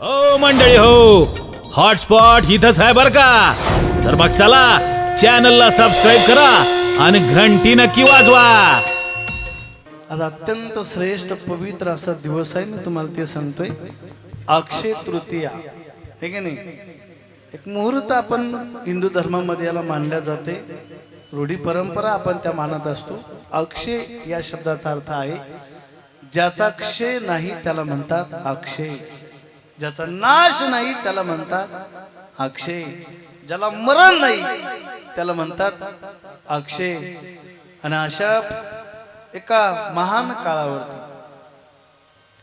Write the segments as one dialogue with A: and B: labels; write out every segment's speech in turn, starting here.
A: हो मंडळी हो. हॉटस्पॉट इथंच आहे बर का? तर मग चला चॅनलला सबस्क्राईब करा आणि घंटी नक्की वाजवा.
B: आज अत्यंत श्रेष्ठ पवित्र असा दिवस आहे मी तुम्हाला ते सांगतोय. अक्षय तृतीया. हे की नाही? एक मुहूर्त आपण हिंदू धर्मामध्ये याला मानल्या जाते. रूढी परंपरा आपण त्या मानत असतो. अक्षय या शब्दाचा अर्थ आहे ज्याचा क्षय नाही त्याला म्हणतात अक्षय. ज्याचा नाश नाही त्याला म्हणतात अक्षय. ज्याला मरण नाही त्याला म्हणतात अक्षय. आणि अशा एका महान काळावरती.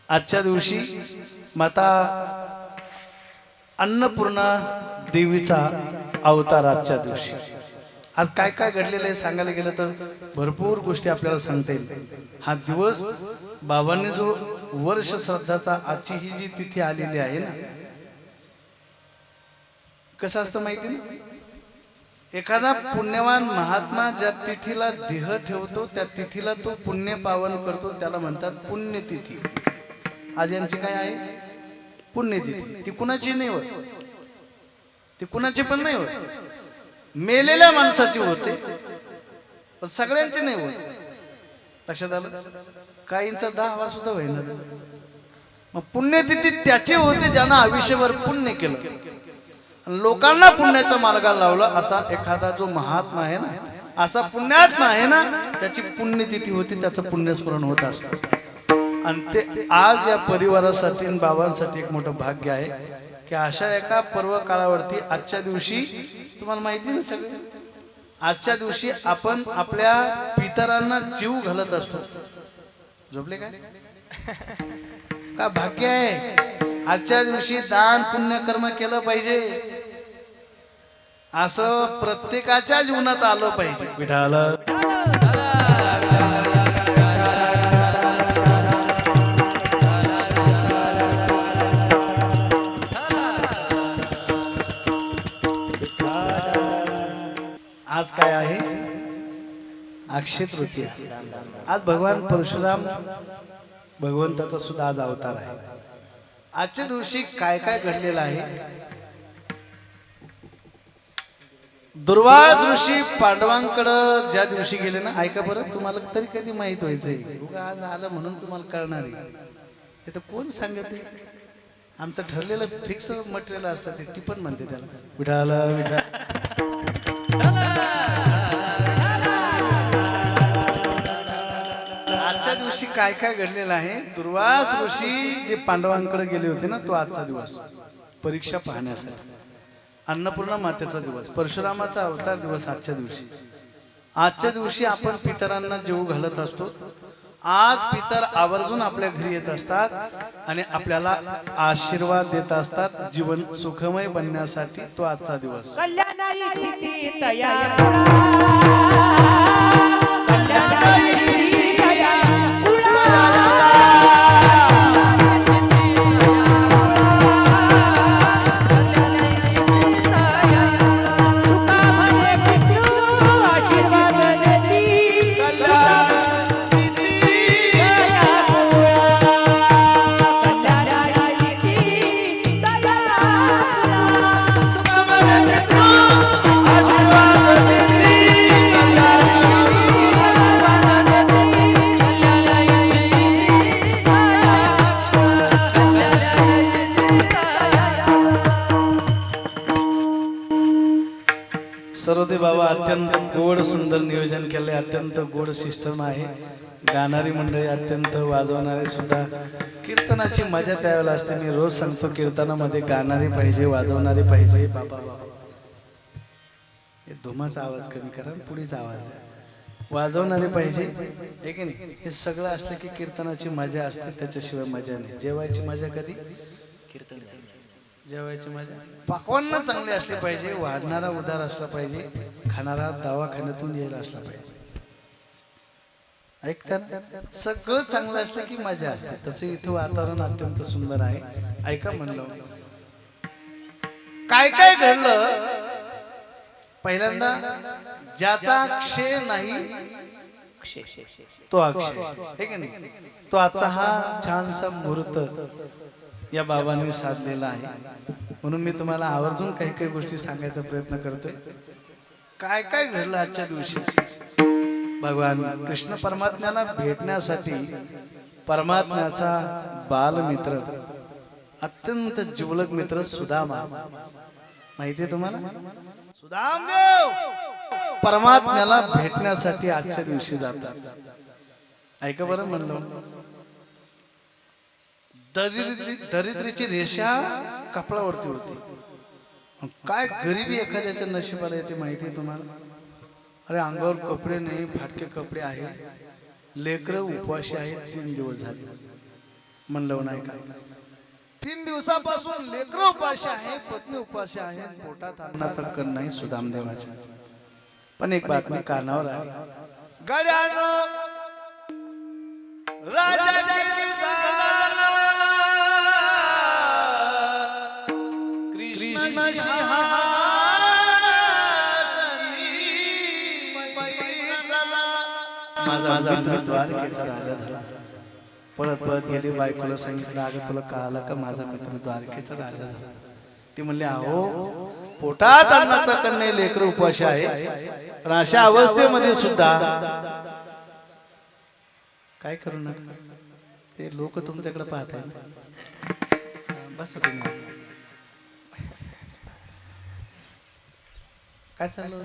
B: आजच्या दिवशी माता अन्नपूर्णा देवीचा अवतार आजच्या दिवशी. आज काय काय घडलेलं आहे सांगायला गेलं तर भरपूर गोष्टी आपल्याला सांगता येईल. हा दिवस बाबांनी जो वर्ष श्रद्धाचा आजची ही जी तिथी आलेली आहे ना कसं असतं माहिती ना एखादा पुण्यवान महात्मा ज्या तिथीला देह ठेवतो त्या तिथीला तो पुण्य पावन करतो त्याला म्हणतात पुण्यतिथी आज यांची काय आहे? पुण्यतिथी ती कुणाची नाही होत. ती कुणाची पण नाही होत. मेलेल्या माणसाची होते पण सगळ्यांची नाही होत. लक्षात आलं? काहींचा दहा सुद्धा होईना. मग पुण्यतिथी त्याचे होते ज्यांना आयुष्यभर पुण्य केलं. लोकांना पुण्याच्या मार्गाला लावला असा एखादा जो महात्मा आहे ना असा पुण्यात्मा आहे ना त्याची पुण्यतिथी होती त्याचं पुण्यस्मरण होत असतं. आणि ते आज या परिवारासाठी आणि बाबांसाठी एक मोठं भाग्य आहे की अशा एका पर्व काळावरती आजच्या दिवशी तुम्हाला माहिती ना सगळं? आजच्या दिवशी आपण आपल्या पितरांना जीव घालत असतो. झोपले काय? का भाग्य आहे? आजच्या दिवशी दान पुण्य कर्म केलं पाहिजे. असं प्रत्येकाच्या जीवनात आलं पाहिजे. विठाला काय आहे? अक्षय तृतीया. आज भगवान परशुराम भगवंताचा सुद्धा आज अवतार आहे. आजच्या दिवशी काय काय घडलेलं आहे? दुर्वास ऋषी पांडवांकडं ज्या दिवशी गेले ना ऐका बरं तुम्हाला तरी कधी माहीत व्हायचंय? उगा आज आलं म्हणून तुम्हाला कळणार आहे. हे तर कोण सांगत आमचं ठरलेलं फिक्स मटेरियल असतं ते टिपण म्हणते त्याला. विठाला विठा आजच्या दिवशी काय काय घडलेलं आहे? दुर्वास ऋषी जे पांडवांकडे गेले होते ना तो आजचा दिवस. परीक्षा पाहण्यासाठी. अन्नपूर्णा मातेचा दिवस. परशुरामाचा अवतार दिवस आजच्या दिवशी. आजच्या दिवशी आपण पितरांना जेव घालत असतो. आज पितर आवर्जून आपल्या घरी येत असतात आणि आपल्याला आशीर्वाद देत असतात जीवन सुखमय बनण्यासाठी तो आजचा दिवस. अत्यंत गोड सिस्टम आहे. गाणारी मंडळी अत्यंत वाजवणारे सुद्धा. कीर्तनाची मजा त्यावेळेला असते. मी रोज सांगतो कीर्तनामध्ये गाणारी पाहिजे वाजवणारी पाहिजे. बाबा बाबा हे धुमाचा आवाज कमी करा आणि आवाज द्या. वाजवणारी पाहिजे. हे की नाही? हे सगळं असलं की कीर्तनाची मजा असते त्याच्याशिवाय मजा नाही. जेवायची मजा कधी? कीर्तन जेवायची मजा? पकवान चांगले असले पाहिजे वाढणारा उदार असला पाहिजे खाणारा दवाखान्यातून यायला असला पाहिजे. ऐकता सगळं चांगलं असलं की मजा असते. तसं इथं वातावरण अत्यंत सुंदर आहे. ऐका म्हणलं. काय काय घडलं? पहिल्यांदा ज्याचा क्षय नाही तो अक्षय. हे की नाही? तो आजचा हा छानसा मुहूर्त या बाबांनी साधलेला आहे. म्हणून मी तुम्हाला आवर्जून काही काही गोष्टी सांगायचा प्रयत्न करतोय. काय काय घडलं आजच्या दिवशी? भगवान कृष्ण परमात्म्याला भेटण्यासाठी परमात्म्याचा बालमित्र अत्यंत जिवलक मित्र सुदामा. माहितीये तुम्हाला? सुदामदेव! परमात्म्याला भेटण्यासाठी आजच्या दिवशी जातात. ऐका बरं म्हणलं. दरिद्री दरिद्रीची रेषा कपडावरती होती. काय गरिबी एखाद्याच्या नशिबाला येते माहिती आहे तुम्हाला? अरे अंगावर कपडे नाही फाटके कपडे आहेत. लेकरं उपवाशी आहेत तीन दिवस झाले. म्हणलं नाही का? तीन दिवसापासून लेकरं उपाशी आहे पत्नी उपाशी आहे पोटात अन्नाचा कण नाही सुदामदेवाच्या. पण एक बातमी कानावर आली. गड्यानं राजागिरी कृष्ण माझा मित्र द्वारकेचा राजा झाला. पळत पळत गेली बायकोला सांगितलं अगं तुला कळालं का माझा मित्र द्वारकेचा राजा झाला? ती म्हणली अहो पोटात अन्नाचा कन्या लेकर उपवाशी आहे पण अशा अवस्थेमध्ये सुद्धा काय करू नका. ते लोक तुमच्याकडे पाहत आहेत बस तुम्ही. काय चाललं?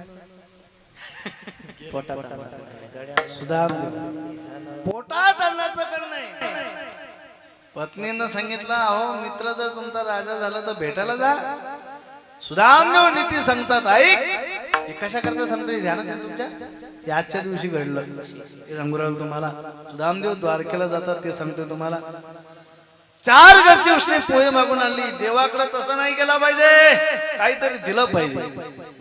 B: पोटात अन्नाचं पत्नीनं सांगितलं अहो मित्र जर तुमचा राजा झाला तर भेटायला जा. सुधामदेव नीती सांगतात ऐक हे कशा करता सांगतो ध्यानात आहे तुमच्या? आजच्या दिवशी घडलं. हे तुम्हाला सुधामदेव द्वारकेला जातात ते सांगतो तुम्हाला. चार घरची उष्णे पोहे मागून आणली. देवाकडे तसं नाही केला पाहिजे. काहीतरी दिलं पाहिजे.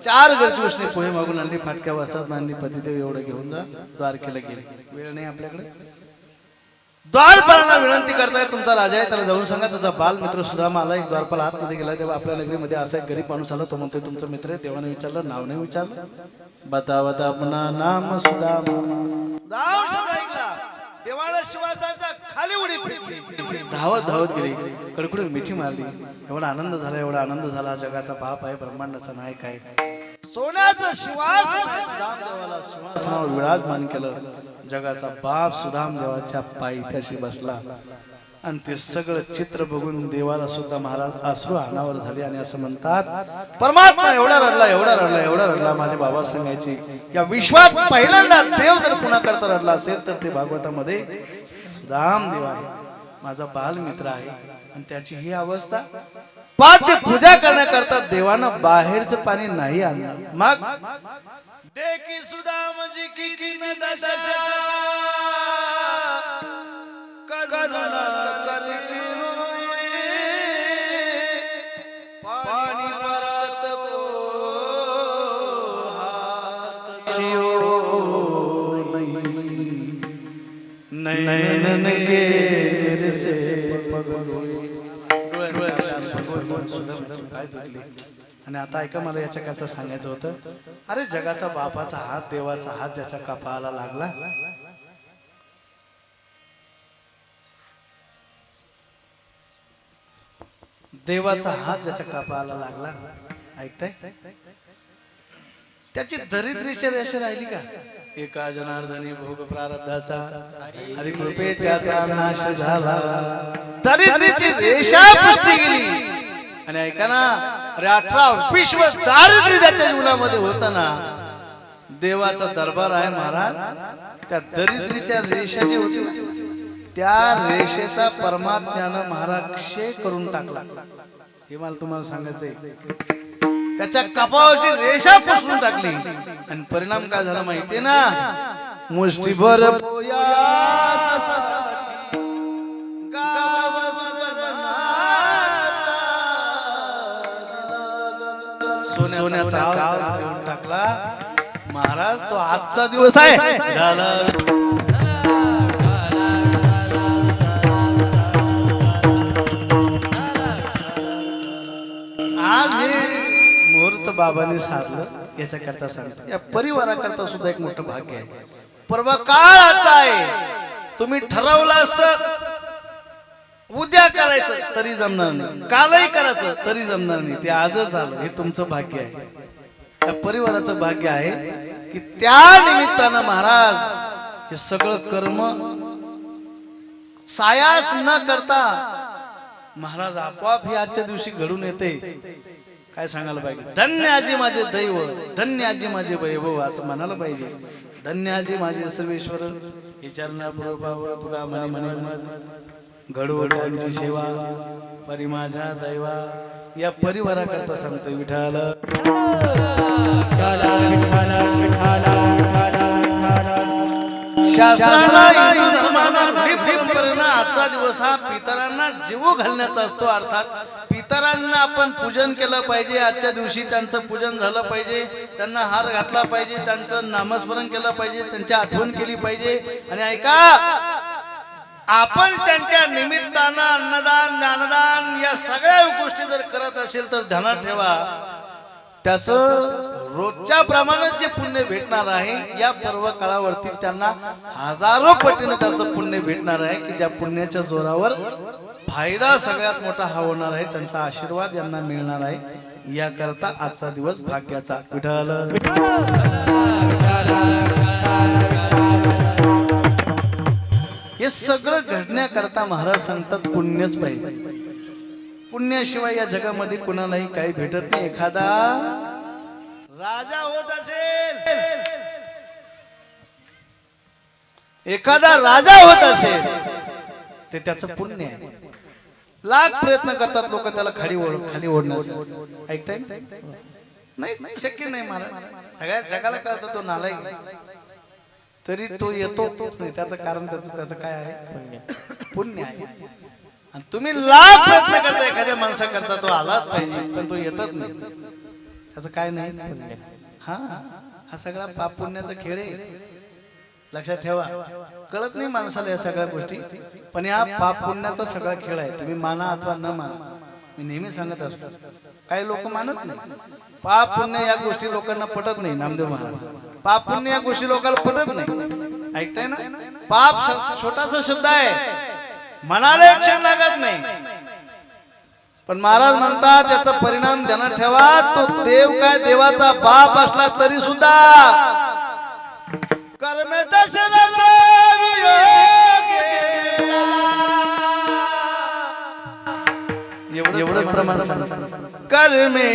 B: चार घरची उष्णे पोहे मागून आणली फाटक्या वाजतात आणली पतिदेव एवढं घेऊन जा द्वारकेला गेले. वेळ नाही आपल्याकडे. द्वारपालांना विनंती करताय तुमचा राजा आहे त्याला जाऊन सांगा तुझा बाल मित्र सुद्धा मला एक द्वारपाल आतमध्ये गेला तेव्हा आपल्या नगरीमध्ये असा एक गरीब माणूस आला तो म्हणतोय तुमचा मित्र आहे. देवाने विचारलं नाव नाही विचारलं? बता अपना नाम सुद्धा देवाला शिवासाचा धावत धावत गेली. कडकडून मिठी मारली. एवढा आनंद झाला एवढा आनंद झाला. जगाचा बाप आहे ब्रह्मांडाचा नायक आहे. सोन्याचं शिवास. सुदाम देवाला शिवासनावर विराजमान केलं. जगाचा बाप सुदाम देवाच्या पायथ्याशी बसला. आणि ते सगळं चित्र बघून देवाला सुद्धा महाराज अश्रू अनावर झाले आणि असं म्हणतात परमात्मा एवढा रडला एवढा रडला एवढा रडला माझे बाबा सांगायचे या विश्वात पहिल्यांदा देव जर पुन्हा करता रडला असेल तर ते भागवतामध्ये सुदाम देव आहे. माझा बाल मित्र आहे. आणि त्याची ही अवस्था पाद्य पूजा करण्याकरता देवानं बाहेरचं पाणी नाही आणलं. मग? देखी सुदामजी की कीन दशा. करुण करे नयन गेले से आणि आता ऐका मला याच्याकरता सांगायचं होतं. अरे जगाचा बापाचा हात देवाचा हात ज्याच्या कपाळाला लागला. देवाचा हात ज्याच्या कपाळाला लागला. ऐकताय? त्याची दरिद्रीची रेषा राहिली का? एका जनार्दनी भोग प्रारब्धाचा हरिकृपे त्याचा नाश झाला. दरिद्रीची रेषा पुष्टी गेली आणि ऐका ना अरे अठरा विश्व दारिद्र्य त्याच्या जीवनामध्ये होताना देवाचा दरबार आहे महाराज त्या दरिद्रीच्या रेषा जी होती ना त्या रेषेचा परमात्म्यानं महाराज क्षय करून टाकला. हे मला तुम्हाला सांगायचंय. त्याच्या कपाळाची रेषा पसरून टाकली आणि परिणाम काय झाला माहितीये ना? मुष्टीभर सोन्याचा अवतार देऊन टाकला. महाराज तो आजचा दिवस आहे. बाबाने साधलं याच्याकरता सांगतो या परिवाराकरता सुद्धा एक मोठं भाग्य आहे. परवा काळाचा आहे तुम्ही ठरवलं असत उद्या करायचं तरी जमणार नाही. कालही करायचं तरी जमणार नाही. ते आजच झालं. हे तुमचं भाग्य आहे. त्या परिवाराचं भाग्य आहे की त्या निमित्तानं महाराज हे सगळं कर्म सायास न करता महाराज आपोआप हे आजच्या दिवशी घडून येते. काय सांगायला पाहिजे? धन्य आजी माझे दैव धन्य आजी माझे वैभव असं म्हणायला पाहिजे. धन्य आजी माझे सर्वेश्वर हे चरणापूर्व तुका म्हणे सेवा परी माझ्या दैवा या परिवाराकरता सांगतो विठाल शास्त्राला आजचा दिवस हा पितरांना जीव घालण्याचा असतो अर्थात इतरांना आपण पूजन केलं पाहिजे. आजच्या दिवशी त्यांचं पूजन झालं पाहिजे. त्यांना हार घातला पाहिजे. त्यांचं नामस्मरण केलं पाहिजे. त्यांची आठवण केली पाहिजे. आणि ऐका आपण त्यांच्या निमित्तानं अन्नदान ज्ञानदान या सगळ्या गोष्टी जर करत असेल तर ध्यानात ठेवा. त्याचं रोजच्या प्रमाणात जे पुण्य भेटणार आहे या पर्व काळावरती त्यांना हजारो पटीने त्याचं पुण्य भेटणार आहे की ज्या पुण्याच्या जोरावर फायदा सगळ्यात मोठा हा होणार आहे त्यांचा आशीर्वाद यांना मिळणार आहे. याकरता आजचा दिवस भाग्याचा विठल हे सगळं घडण्याकरता महाराज सांगतात पुण्यच पाहिजे. पुण्याशिवाय या जगामध्ये कुणालाही काही भेटत नाही. एखादा राजा होत असेल. एखादा राजा होत असेल. ते त्याचं पुण्य आहे. लाख प्रयत्न करतात लोक त्याला खाली ओढ खाली ओढण्यासाठी ऐकताय नाही नाही, शक्य नाही महाराज. सगळ्या जगाला कळतं तो नालाय तरी तो येतो नाही त्याचं कारण त्याचं त्याचं काय आहे? पुण्य आहे. आणि तुम्ही लाख प्रयत्न करता एखाद्या माणसाकरता तो आलाच पाहिजे पण तो येतच नाही. त्याचं काय नाही? हा हा सगळा पाप पुण्याचा खेळ आहे. लक्षात ठेवा. कळत नाही माणसाला या सगळ्या गोष्टी पण या पाप पुण्याचा सगळा खेळ आहे. तुम्ही माना अथवा न माना मी नेहमी सांगत असतो. काही लोक मानत नाही. पाप पुण्य या गोष्टी लोकांना पटत नाही नामदेव महाराज. पाप पुण्य या गोष्टी लोकांना पटत नाही. ऐकताय ना? पाप छोटासा शब्द आहे. मनाला एक क्षण लागत नाही. पण महाराज म्हणतात त्याचा परिणाम ध्यानात ठेवा. तो देव काय देवाचा बाप असला तरी सुद्धा कर्म दशरथ एवढं एवढं प्रमाण कर्मे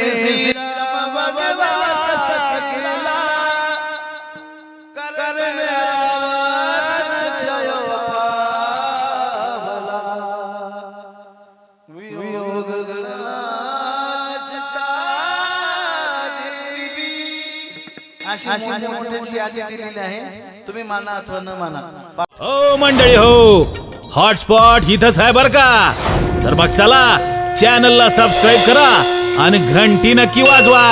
B: अशी मोठ्या मोठ्याची यादी दिलेली आहे. तुम्ही माना अथवा न माना.
A: हो मंडळी हो. हॉटस्पॉट इथंच आहे बर का? तर मग चला चॅनलला सबस्क्राईब करा आणि घंटी नक्की वाजवा.